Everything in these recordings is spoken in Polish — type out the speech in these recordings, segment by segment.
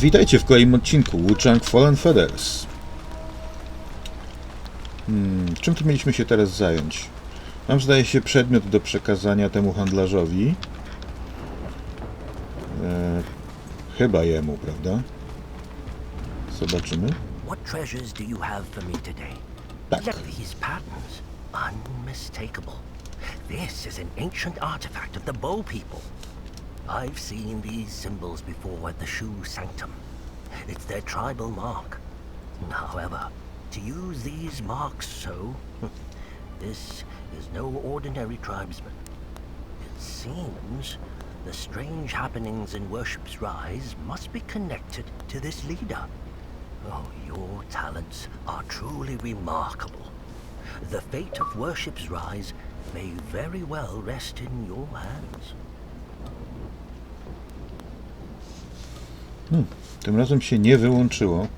Witajcie w kolejnym odcinku Wuchang Fallen Feathers. Hmm, czym tu mieliśmy się teraz zająć? Mam zdaje się przedmiot do przekazania temu handlarzowi. E, chyba jemu, prawda? Zobaczymy. What treasures do you have for me today? Tak. Look at these patterns. Unmistakable. This is an ancient artifact of the Bow people. I've seen these symbols before at the Shu Sanctum. It's their tribal mark. However, to use these marks so, this is no ordinary tribesman. It seems the strange happenings in Worship's Rise must be connected to this leader. Oh, your talents are truly remarkable. The fate of Worship's Rise may very well rest in your hands. Tym razem się nie wyłączyło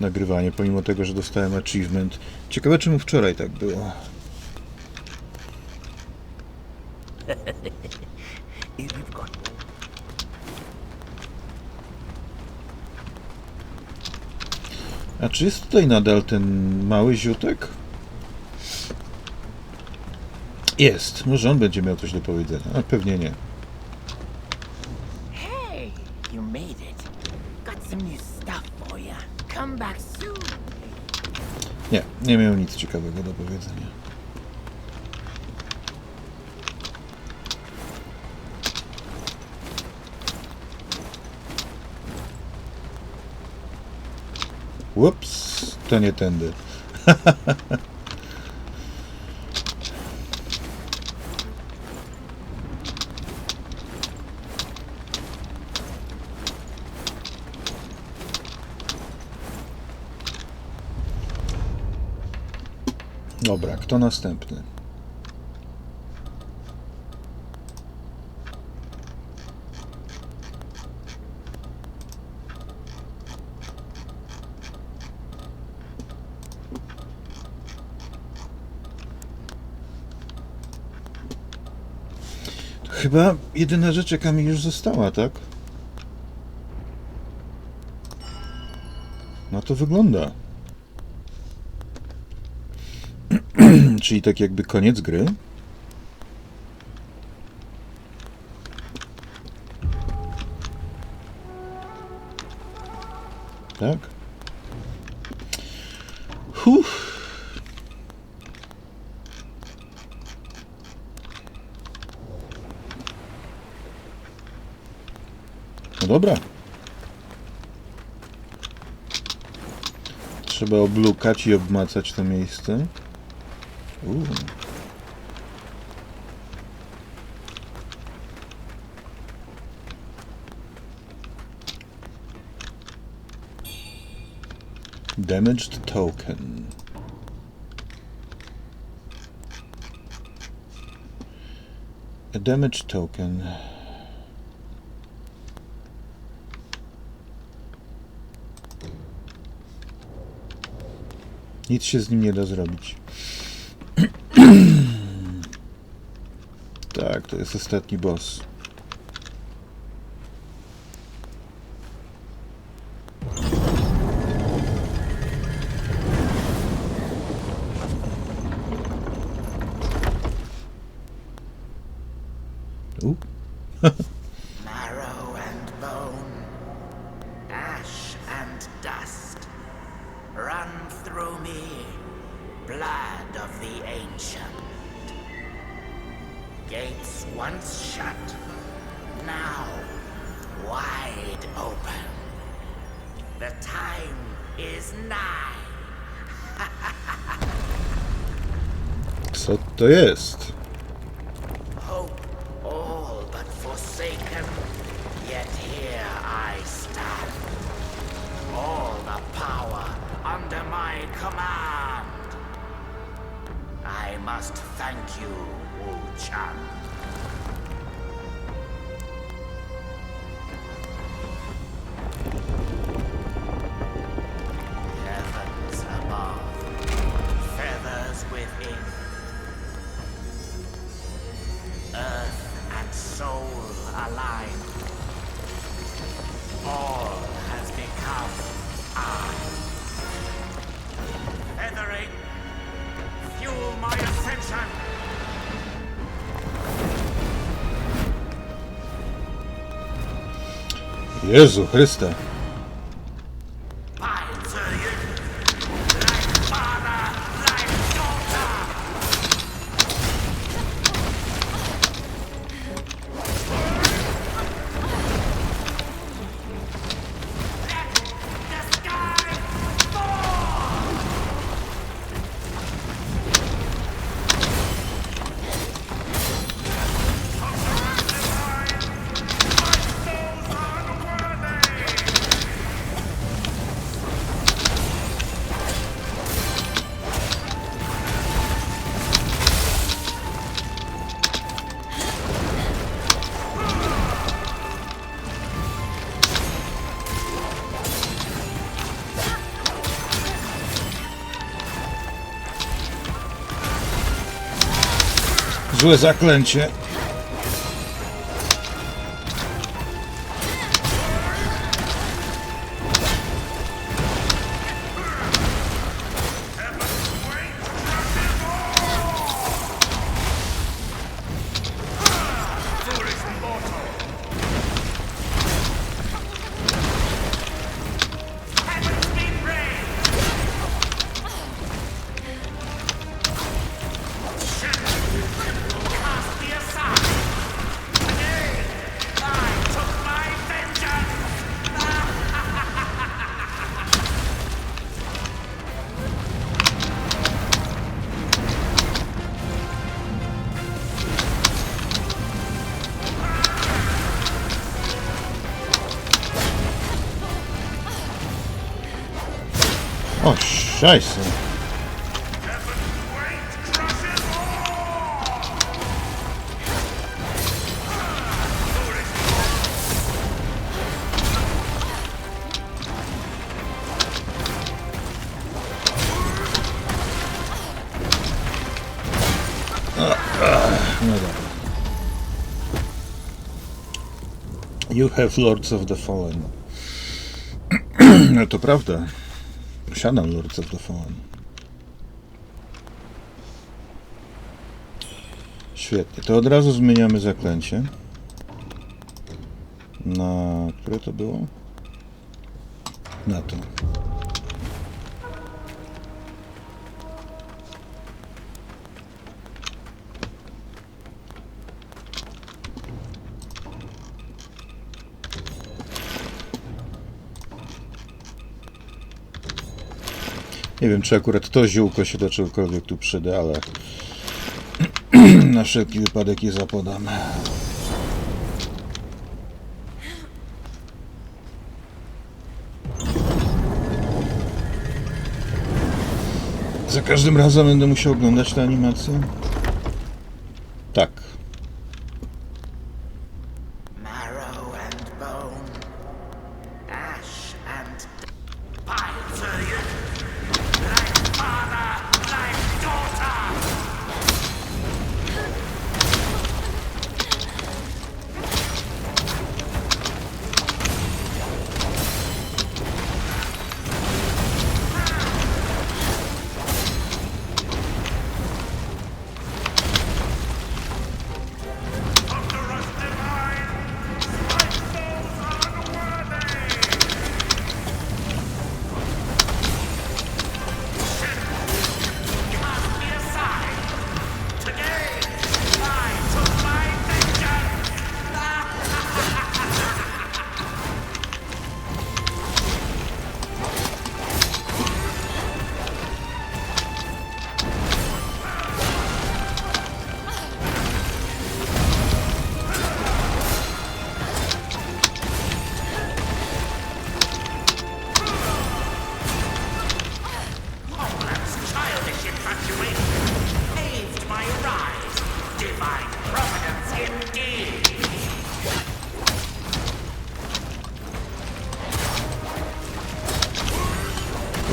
nagrywanie, pomimo tego, że dostałem achievement. Ciekawe, czemu wczoraj tak było. A czy jest tutaj nadal ten mały ziutek? Jest. Może on będzie miał coś do powiedzenia. A pewnie nie. Nie, miał nic ciekawego do powiedzenia. Ups, to nie tędy. Dobra, kto następny? Chyba jedyna rzecz, jaka mi już została, tak? No to wygląda. Czyli tak jakby koniec gry. Tak? Huh. No dobra. Trzeba oblukać i obmacać to miejsce. Damaged token. A damaged token. Nic się z nim nie da zrobić. Tak, to jest ostatni boss. My command. I must thank you, Wu Chan. Jezu Chryste. Złe zaklęcie. No. You have Lords of the Fallen. No to prawda. Posiadam the Fallen. Świetnie. To od razu zmieniamy zaklęcie. Na... które to było? Na to. Nie wiem, czy akurat to ziółko się do czegokolwiek tu przyda, ale na wszelki wypadek je zapodam. Za każdym razem będę musiał oglądać tę animację? Tak.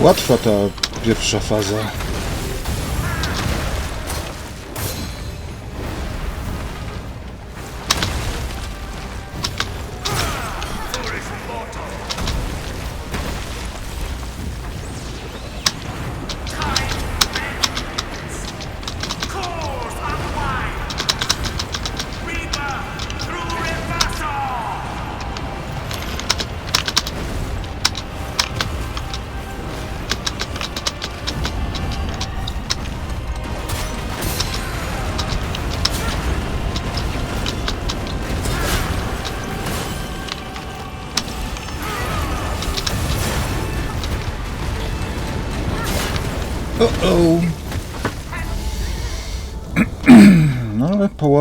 Łatwa ta pierwsza faza.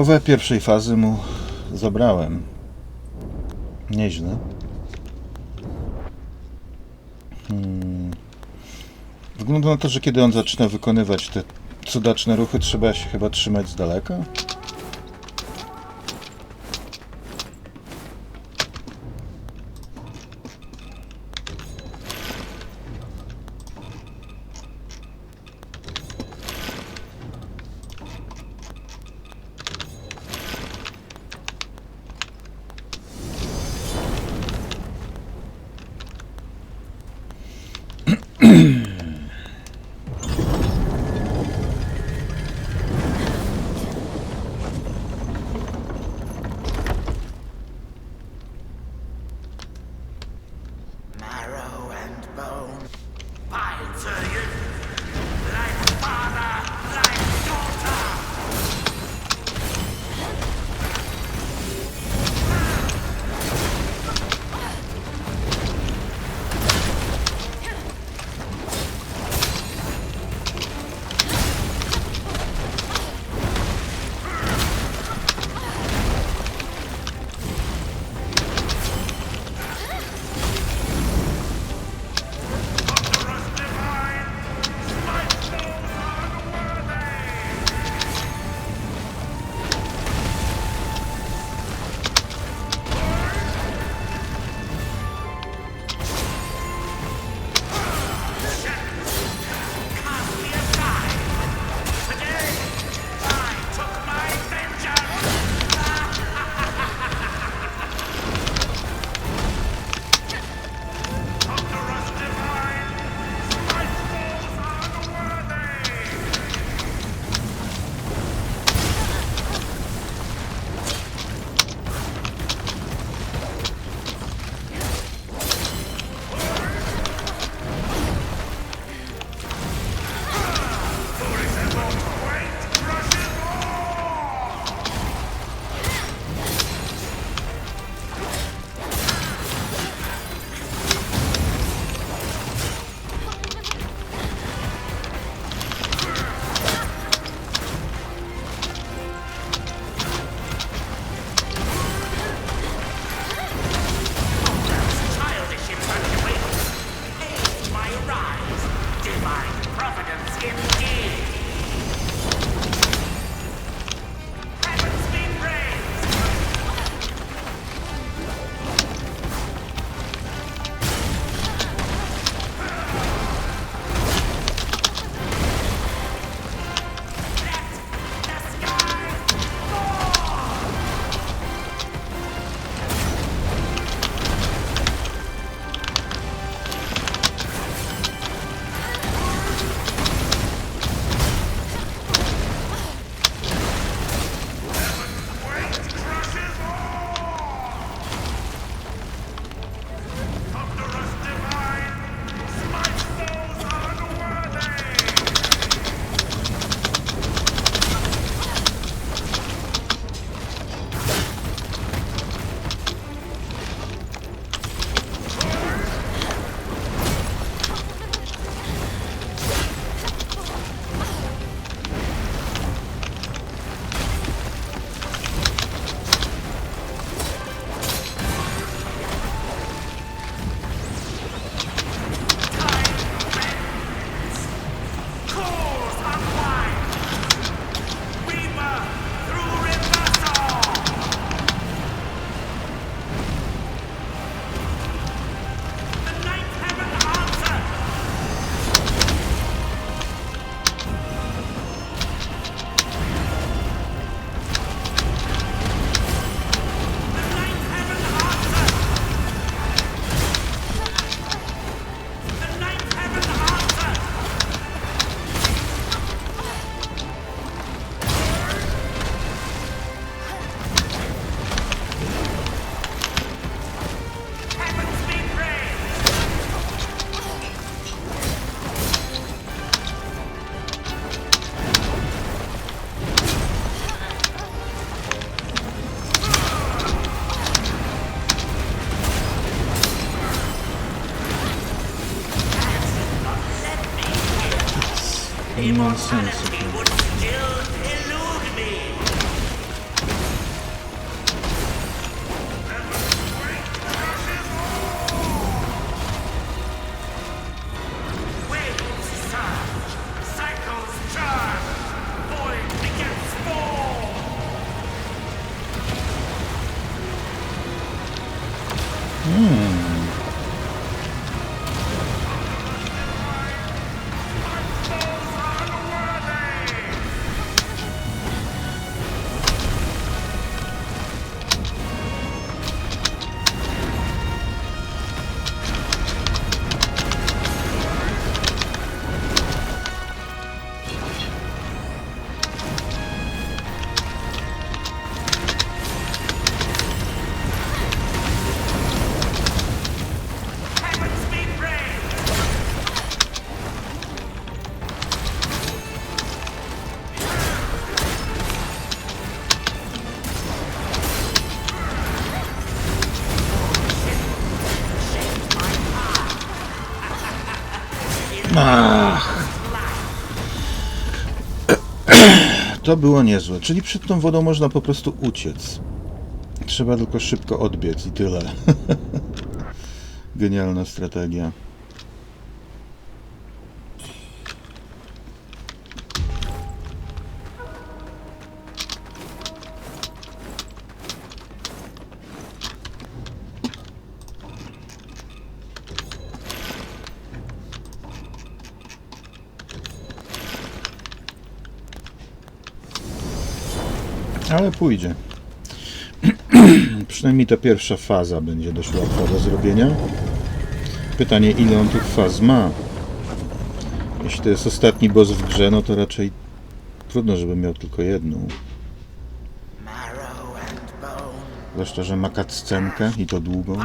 Połowę pierwszej fazy mu zabrałem. Nieźle. Hmm. Wygląda na to, że kiedy on zaczyna wykonywać te cudaczne ruchy, trzeba się chyba trzymać z daleka. sense. To było niezłe. Czyli przed tą wodą można po prostu uciec. Trzeba tylko szybko odbiec i tyle. Genialna strategia. Pójdzie. Przynajmniej ta pierwsza faza będzie dość łatwa do zrobienia. Pytanie, ile on tych faz ma? Jeśli to jest ostatni boss w grze, no to raczej trudno, żeby miał tylko jedną. Zwłaszcza, że ma cutscenkę i to długą.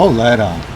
Cholera!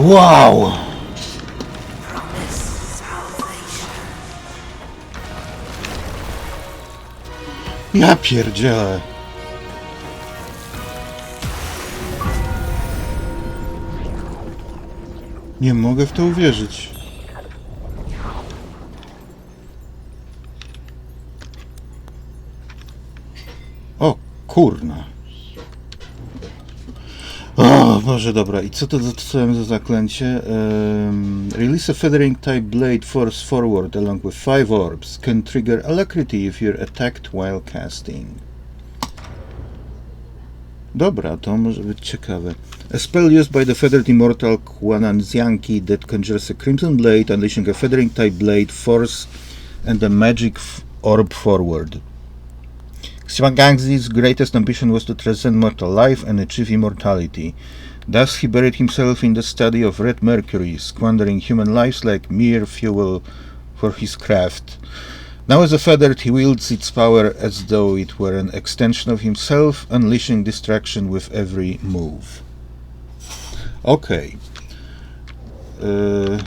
Wow! Ja pierdzielę. Nie mogę w to uwierzyć. O, kurna. Boże, dobra. I co to co za zaklęcie? Um, release a feathering type blade force forward along with five orbs. Can trigger alacrity if you're attacked while casting. Dobra, to może być ciekawe. A spell used by the feathered immortal Kwananzianki that conjures a crimson blade, unleashing a feathering type blade force and a magic orb forward. Xiangangzi's greatest ambition was to transcend mortal life and achieve immortality. Thus, he buried himself in the study of red mercury, squandering human lives like mere fuel for his craft. Now, as a feathered, he wields its power as though it were an extension of himself, unleashing destruction with every move. Okej. Yy,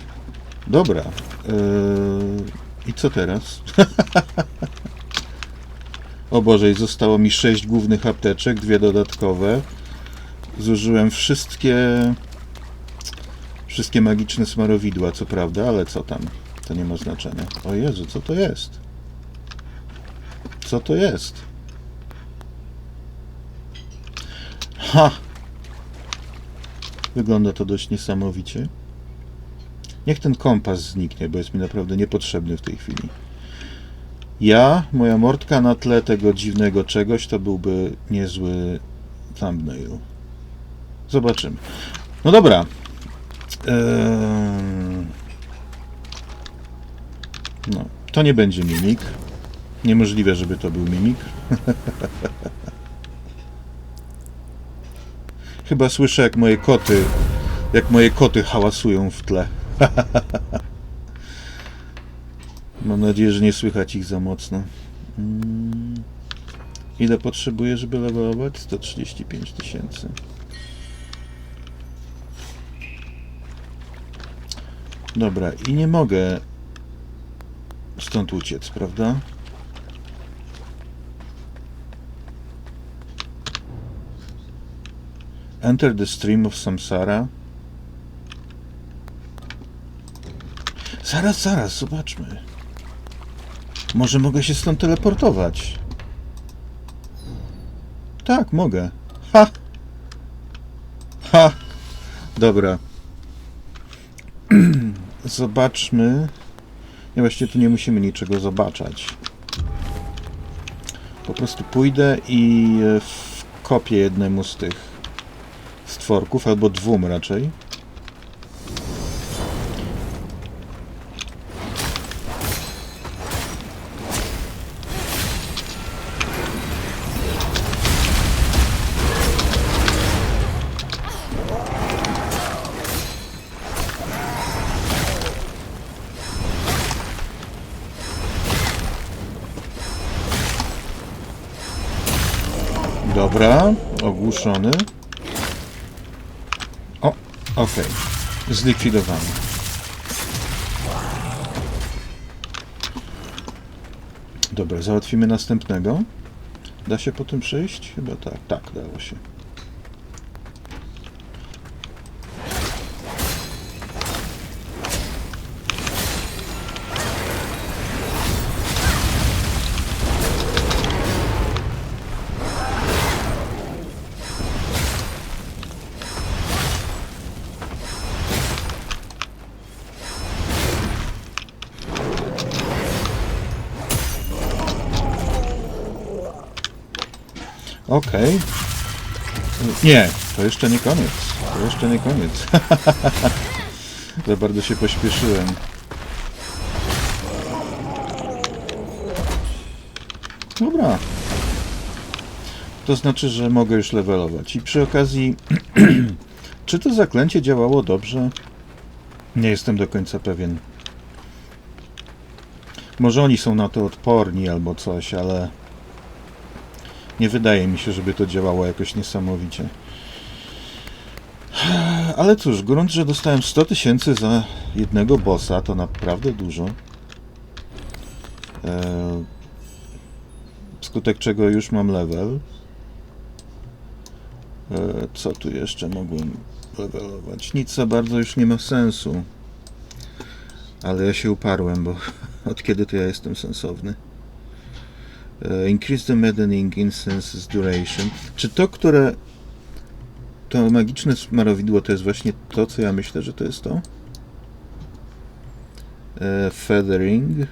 dobra. Yy, I co teraz? O Boże, zostało mi sześć głównych apteczek, dwie dodatkowe. Zużyłem wszystkie wszystkie magiczne smarowidła, co prawda, ale co tam? To nie ma znaczenia. O Jezu, co to jest? Co to jest? Ha! Wygląda to dość niesamowicie. Niech ten kompas zniknie, bo jest mi naprawdę niepotrzebny w tej chwili. Ja, moja mordka na tle tego dziwnego czegoś, to byłby niezły thumbnail. Zobaczymy. No dobra. Eee... No, to nie będzie mimik. Niemożliwe, żeby to był mimik. Chyba słyszę, jak moje koty, jak moje koty hałasują w tle. Mam nadzieję, że nie słychać ich za mocno. Mm. Ile potrzebuję, żeby levelować? 135 tysięcy. Dobra, i nie mogę stąd uciec, prawda? Enter the stream of samsara. Zaraz, zaraz, zobaczmy. Może mogę się stąd teleportować? Tak, mogę. Ha! Ha! Dobra. Zobaczmy. Nie, właściwie tu nie musimy niczego zobaczać. Po prostu pójdę i e, wkopię jednemu z tych stworków, albo dwóm raczej. O, okej. Zlikwidowany. Dobra, załatwimy następnego. Da się po tym przejść? Chyba tak. Tak, dało się. Okej. Nie, to jeszcze nie koniec. To jeszcze nie koniec. Za bardzo się pośpieszyłem. Dobra. To znaczy, że mogę już levelować. I przy okazji, czy to zaklęcie działało dobrze? Nie jestem do końca pewien. Może oni są na to odporni albo coś, ale nie wydaje mi się, żeby to działało jakoś niesamowicie. Ale cóż, grunt, że dostałem 100 tysięcy za jednego bossa, to naprawdę dużo. E, Wskutek czego już mam level. E, Co tu jeszcze mogłem levelować? Nic za bardzo już nie ma sensu. Ale ja się uparłem, bo od kiedy to ja jestem sensowny? E, Increase the maddening incense duration. Czy to, które to magiczne smarowidło to jest właśnie to, co ja myślę, że to jest to? E, feathering.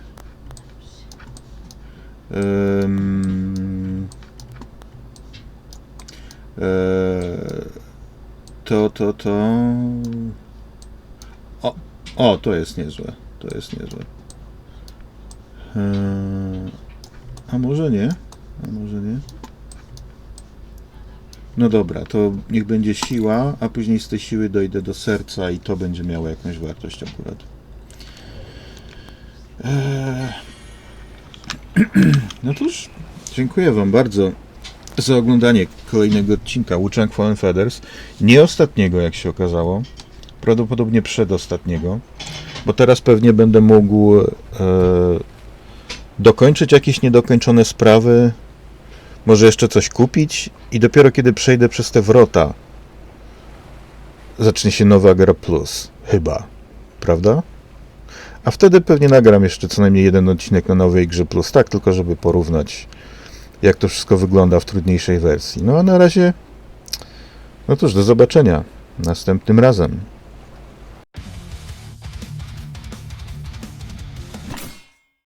Em, e, to, to, to. O, o, to jest niezłe. To jest niezłe. E, a może nie? A może nie? No dobra, to niech będzie siła, a później z tej siły dojdę do serca i to będzie miało jakąś wartość akurat. Eee. No cóż, dziękuję Wam bardzo za oglądanie kolejnego odcinka Wu-Chang Fallen Feathers. Nie ostatniego, jak się okazało. Prawdopodobnie przedostatniego. Bo teraz pewnie będę mógł e, dokończyć jakieś niedokończone sprawy, może jeszcze coś kupić i dopiero kiedy przejdę przez te wrota zacznie się nowa gra plus. Chyba. Prawda? A wtedy pewnie nagram jeszcze co najmniej jeden odcinek na nowej grze plus, tak tylko żeby porównać jak to wszystko wygląda w trudniejszej wersji. No a na razie no cóż, do zobaczenia następnym razem.